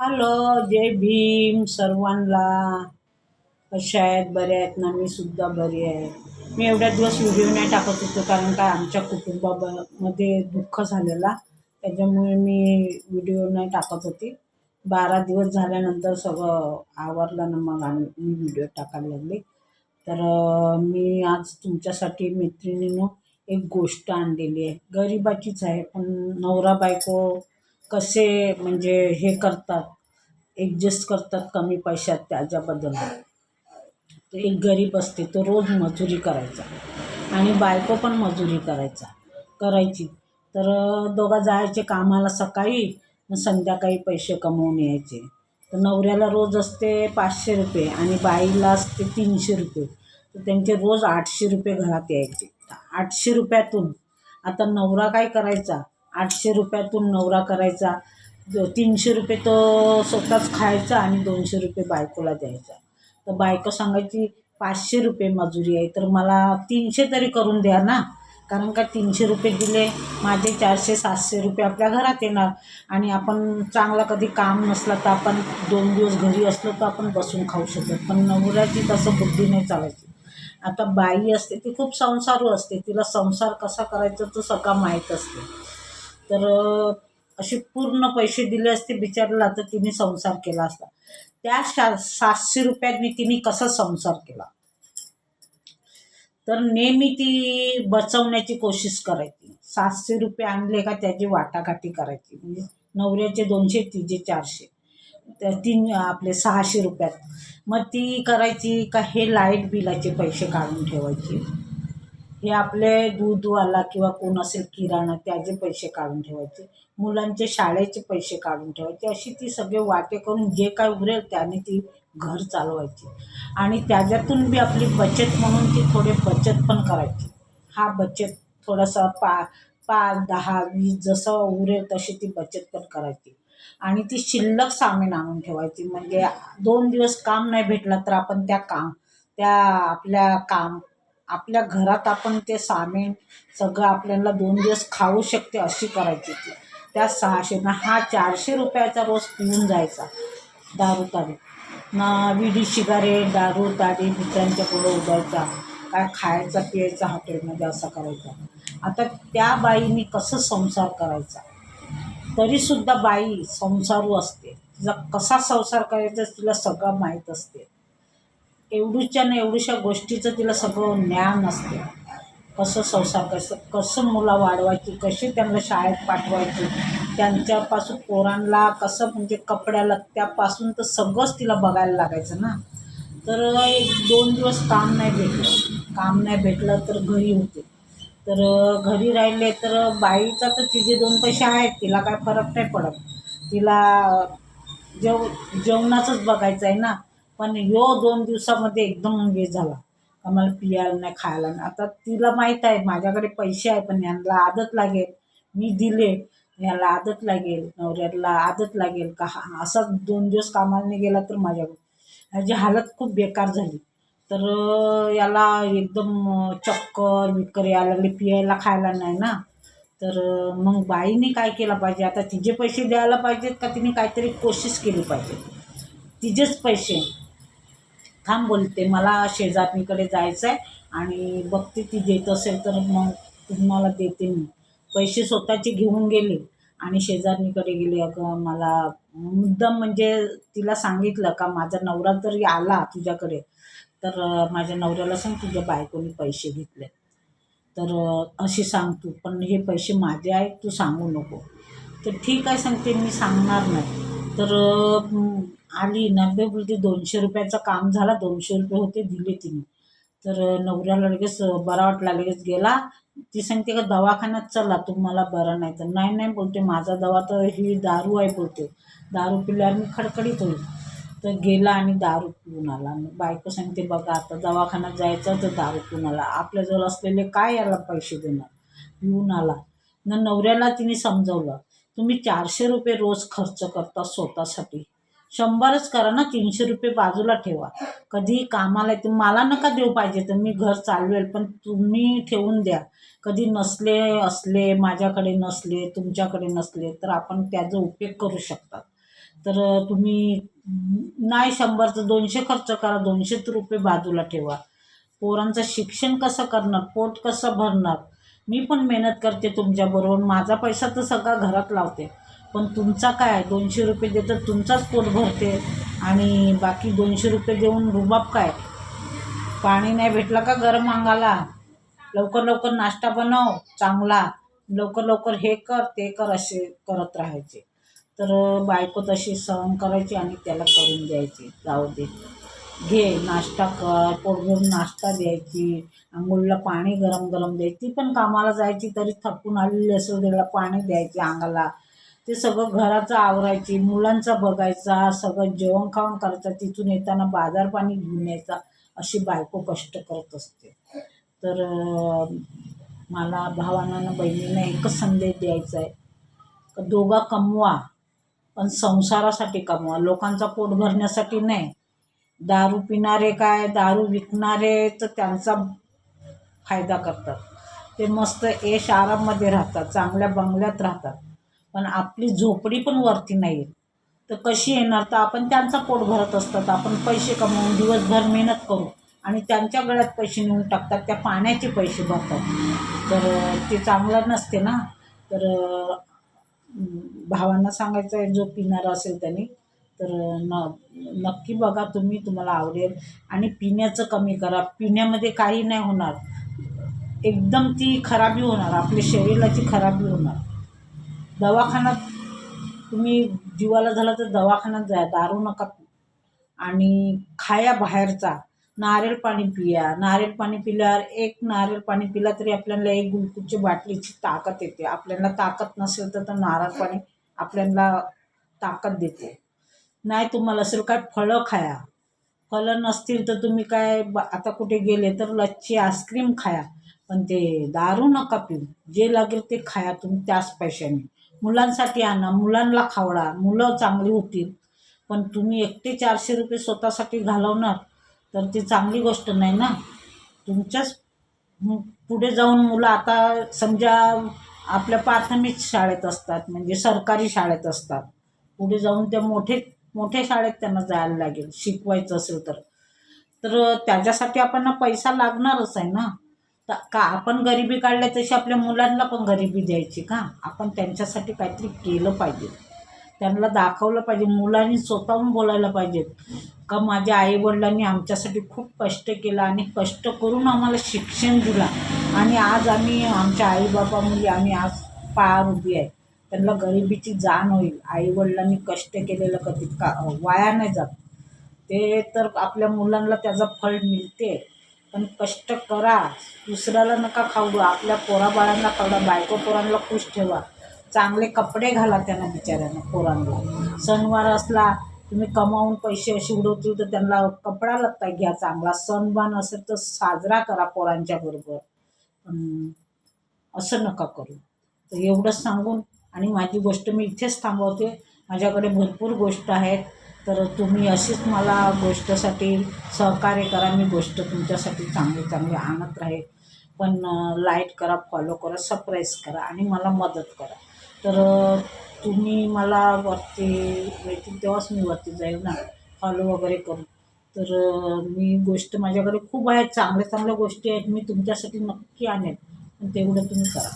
Hello जय भीम सर्वांना. कशा आहेत? बरे आहेत ना? मी सुद्धा बरी आहे. मी एवढ्या दिवस व्हिडिओ नाही टाकत होतो कारण काय आमच्या कुटुंबामध्ये दुःख झालेला. त्याच्यामुळे मी व्हिडिओ नाही टाकत होती. बारा दिवस झाल्यानंतर सगळं आवरलं ना मग आम्ही मी व्हिडिओ टाकायला लागले. तर मी आज तुमच्यासाठी मैत्रिणीनं एक गोष्ट आणलेली आहे. गरिबाचीच आहे पण नवरा बायको कसे म्हणजे हे करतात ॲडजस्ट करतात कमी पैशात त्याच्याबद्दल. एक गरीब असते तो रोज मजुरी करायचा. आणि बायको पण मजुरी करायचा करायची. तर दोघा दोघं जायचे कामाला सकाळी संध्याकाळी पैसे कमवून यायचे. तर नवऱ्याला रोज असते पाचशे रुपये आणि बाईला असते तीनशे रुपये. तर त्यांचे रोज आठशे रुपये घरात यायचे. आठशे रुपयातून आता नवरा काय करायचा? आठशे रुपयातून नवरा करायचा. तीनशे रुपये तो स्वतःच खायचा आणि दोनशे रुपये बायकोला द्यायचा. तर बायको सांगायची पाचशे रुपये मजुरी आहे तर मला तीनशे तरी करून द्या ना. कारण का तीनशे रुपये दिले माझे चारशे सातशे रुपये आपल्या घरात येणार. आणि आपण चांगला कधी काम नसला तर आपण दोन दिवस घरी असलो तर आपण बसून खाऊ शकतो. पण नवऱ्याची तसं बुद्धी नाही चालायची. आता बाई असते ती खूप संसारू असते. तिला संसार कसा करायचा तो सगळं माहीत असते. तर असे पूर्ण पैसे दिले असते बिचारला तर तिने संसार केला असता. त्या शा सातशे रुपयांनी तिने कसा संसार केला? तर नेहमी ती बचवण्याची कोशिश करायची. सातशे रुपये आणले का त्याची वाटाघाटी करायची. म्हणजे नवऱ्याचे दोनशे तिचे चारशे. तर तीन आपले सहाशे रुपयात. मग ती करायची का हे लाइट बिलाचे पैसे काढून ठेवायची? हे आपले दूधवाला किंवा कोण असेल किराणा त्याचे पैसे काढून ठेवायचे. मुलांचे शाळेचे पैसे काढून ठेवायचे. अशी ती सगळे वाटे करून जे काय उरेल त्याने ती घर चालवायची. आणि त्याच्यातून बी आपली बचत म्हणून ती थोडे बचत पण करायची. हा बचत थोडासा पा पाच दहा वीस जसं उरेल तशी ती बचत पण करायची. आणि ती शिल्लक सामीन आणून ठेवायची. म्हणजे दोन दिवस काम नाही भेटलं तर आपण त्या काम त्या आपल्या काम आपल्या घरात आपण ते सामीन सगळं आपल्याला दोन दिवस खाऊ शकते अशी करायची ती. त्या सहाशेनं हा चारशे रुपयाचा रोज पिऊन जायचा दारू ताडी. ना विडी शिगारेट दारू ताडी मित्रांच्या पुढं उडायचा काय खायचा पियायचा हॉटेलमध्ये असं करायचा. आता त्या बाईने कसं संसार करायचा? तरीसुद्धा बाई संसारू असते. तिचा कसा संसार करायचा तिला सगळं माहीत असते. एवढूच्या ना एवढूशा गोष्टीचं तिला सगळं ज्ञान असते कसं संसार कसं कसं मुलं वाढवायची कशी त्यांना शाळेत पाठवायची त्यांच्यापासून पोरांना कसं म्हणजे कपड्याला त्यापासून तर सगळंच तिला बघायला लागायचं ना. तर एक दोन दिवस काम नाही भेटलं. काम नाही भेटलं तर घरी होते. तर घरी राहिले तर बाईचा तर तिचे दोन पैसे आहेत तिला काय फरक नाही पडत. तिला जेव जेवणाचंच बघायचं आहे ना. पण यो दोन दिवसामध्ये एकदम हे झाला. आम्हाला पियाला पियायला नाही खायला नाही. आता तिला माहीत आहे माझ्याकडे पैसे आहे पण यांना आदत लागेल. मी दिले याला आदत लागेल नवऱ्याला आदत लागेल का? हा असाच दोन दिवस कामाला गेला तर माझ्याकडे. ह्याची हालत खूप बेकार झाली. तर याला एकदम चक्कर बिक्कर यायला लागली पियायला खायला नाही ना. तर मग बाईने काय केलं पाहिजे? आता तिचे पैसे द्यायला पाहिजेत का? तिने काहीतरी कोशिश केली पाहिजे. तिचेच पैसे. थांब बोलते मला शेजारणीकडे जायचं आहे आणि बघते ती देत असेल तर मग तुम्हाला देते मी. पैसे स्वतःचे घेऊन गेले आणि शेजारणीकडे गेले. अगं मला मुद्दाम म्हणजे तिला सांगितलं का माझा नवरा जरी आला तुझ्याकडे तर माझ्या नवऱ्याला सांग तुझ्या बायकोने पैसे घेतले. तर अशी सांग तू पण हे पैसे माझे आहेत तू सांगू नको. तर ठीक आहे सांगते मी सांगणार नाही. तर आली नव्हे बोलते दोनशे रुपयाचं काम झाला दोनशे रुपये होते दिले तिने. तर नवऱ्याला लगेच बरा वाटला लगेच गेला. ती सांगते का दवाखान्यात चला तुम्हाला बरं नाही तर. नाही नाही बोलते माझा दवा तर ही दारू आहे बोलते. दारू पिल्यावर मी खडखडीत होईल. तर गेला आणि दारू पिऊन आला. मग बायको सांगते बघा आता दवाखान्यात जायचं तर दारू पिऊन आला. आपल्याजवळ असलेले काय याला पैसे देणार? पिऊन आला. न नवऱ्याला तिने समजवलं. तुम्ही चारशे रुपये रोज खर्च करता स्वतःसाठी. शंभरच करा ना तीनशे रुपये बाजूला ठेवा. कधी कामाला येते मला नका देऊ पाहिजे तर मी घर चालवेल पण तुम्ही ठेवून द्या. कधी नसले असले माझ्याकडे नसले तुमच्याकडे नसले तर आपण त्याचा उपयोग करू शकतात तर तुम्ही नाही शंभरचं दोनशे खर्च करा दोनशे रुपये बाजूला ठेवा. पोरांचं शिक्षण कसं करणार? पोट कसं भरणार? मी पण मेहनत करते तुमच्याबरोबर. माझा पैसा तर सगळा घरात लावते. पण तुमचा काय दोनशे रुपये देतं तुमचाच पोट भरते. आणि बाकी दोनशे रुपये देऊन रुबाब काय? पाणी नाही भेटलं का गरम अंगाला? लवकर लवकर नाश्ता बनव चांगला. लवकर लवकर हे कर ते कर असे करत राहायचे. तर बायको तशी सहन करायची आणि त्याला करून द्यायची. जाऊ दे. घे नाश्ता कर पोटभरून नाश्ता द्यायची अंघोळीला पाणी गरम गरम द्यायची ती पण कामाला जायची तरी थकून आलेली असेल तिला पाणी द्यायचे अंगाला. ते सगळं घराचं आवरायची मुलांचा बघायचा सगळं जेवण खावण करायचं तिथून येताना बाजार पाणी घेऊन यायचा अशी बायको कष्ट करत असते. तर मला भावांना बहिणींना एकच संदेश द्यायचा आहे का दोघा कमवा पण संसारासाठी कमवा. लोकांचा पोट भरण्यासाठी नाही. दारू पिणारे काय दारू विकणारे तर त्यांचा फायदा करतात. ते मस्त एश आराममध्ये राहतात चांगल्या बंगल्यात राहतात. पण आपली झोपडी पण वरती नाही येत तर कशी येणार? तर आपण त्यांचा पोट भरत असतात. आपण पैसे कमवून दिवसभर मेहनत करू आणि त्यांच्या गळ्यात पैसे नेऊन टाकतात. त्या पाण्याचे पैसे भरतात. तर ते चांगलं नसते ना? तर भावांना सांगायचं आहे जो पिणारा असेल त्याने तर न नक्की बघा तुम्ही तुम्हाला आवडेल. आणि पिण्याचं कमी करा. पिण्यामध्ये काही नाही होणार. एकदम ती खराबी होणार. आपल्या शरीराची खराबी होणार. दवाखान्यात तुम्ही जीवाला झाला तर दवाखान्यात जा. दारू नका आणि खाया बाहेरचा. नारळ पाणी पिया. नारळ पाणी पिल्यावर एक नारळ पाणी पिला तरी आपल्याला एक गुलकुची बाटलीची ताकद येते. आपल्याला ताकद नसेल तर तर नारळ पाणी आपल्याला ताकद देते. नाही तुम्हाला असेल काय फळं खाया. फळं नसतील तर तुम्ही काय ब आता कुठे गेले तर लच्ची आईस्क्रीम खाया. पण ते दारू नका पिऊ. जे लागेल ते खाया तुम्ही त्याच पैशाने. मुलांसाठी आणा मुलांना खावडा. मुलं चांगली होतील. पण तुम्ही एकटे चारशे रुपये स्वतःसाठी घालवणार तर ती चांगली गोष्ट नाही ना. तुमच्याच पुढे जाऊन मुलं आता समजा आपल्या प्राथमिक शाळेत असतात म्हणजे सरकारी शाळेत असतात. पुढे जाऊन त्या मोठे मोठ्या शाळेत त्यांना जायला लागेल शिकवायचं असेल तर. तर त्याच्यासाठी आपण पैसा लागणारच आहे ना. तर का आपण गरिबी काढल्या तशी आपल्या मुलांना पण गरिबी द्यायची का? आपण त्यांच्यासाठी काहीतरी केलं पाहिजे. त्यांना दाखवलं पाहिजे मुलांनी स्वतःहून बोलायला पाहिजे. का माझ्या आईवडिलांनी आमच्यासाठी खूप कष्ट केला आणि कष्ट करून आम्हाला शिक्षण दिलं. आणि आज आम्ही आमच्या आईबाबा मुली आम्ही आज पायावर उभी आहे. त्यांना गरिबीची जाण होईल. आईवडिलांनी कष्ट केलेलं कधी का वाया नाही जात. ते तर आपल्या मुलांना त्याचं फळ मिळते. पण कष्ट करा. दुसऱ्याला नका खाऊ आपल्या पोराबाळांना खाऊ बायको पोरांना खुश ठेवा. चांगले कपडे घाला त्यांना बिचाऱ्यांना पोरांना. सणवार असला तुम्ही कमावून पैसे असे उडवतील तर त्यांना कपडा लत्ता घ्या चांगला. सणवान असेल तर साजरा करा पोरांच्या बरोबर. असं नका करू. तर एवढंच सांगून आणि माझी गोष्ट मी इथेच थांबवते. माझ्याकडे भरपूर गोष्ट आहेत. तर तुम्ही अशीच मला गोष्टसाठी सहकार्य करा. मी गोष्ट तुमच्यासाठी चांगली चांगली आणत राहील. पण लाईक करा फॉलो करा सरप्राईज करा आणि मला मदत करा. तर तुम्ही मला वरती येतील तेव्हाच मी वरती जाईल ना. फॉलो वगैरे करून. तर मी गोष्ट माझ्याकडे खूप आहेत. चांगल्या चांगल्या गोष्टी आहेत. मी तुमच्यासाठी नक्की आणेन पण तेवढं तुम्ही करा.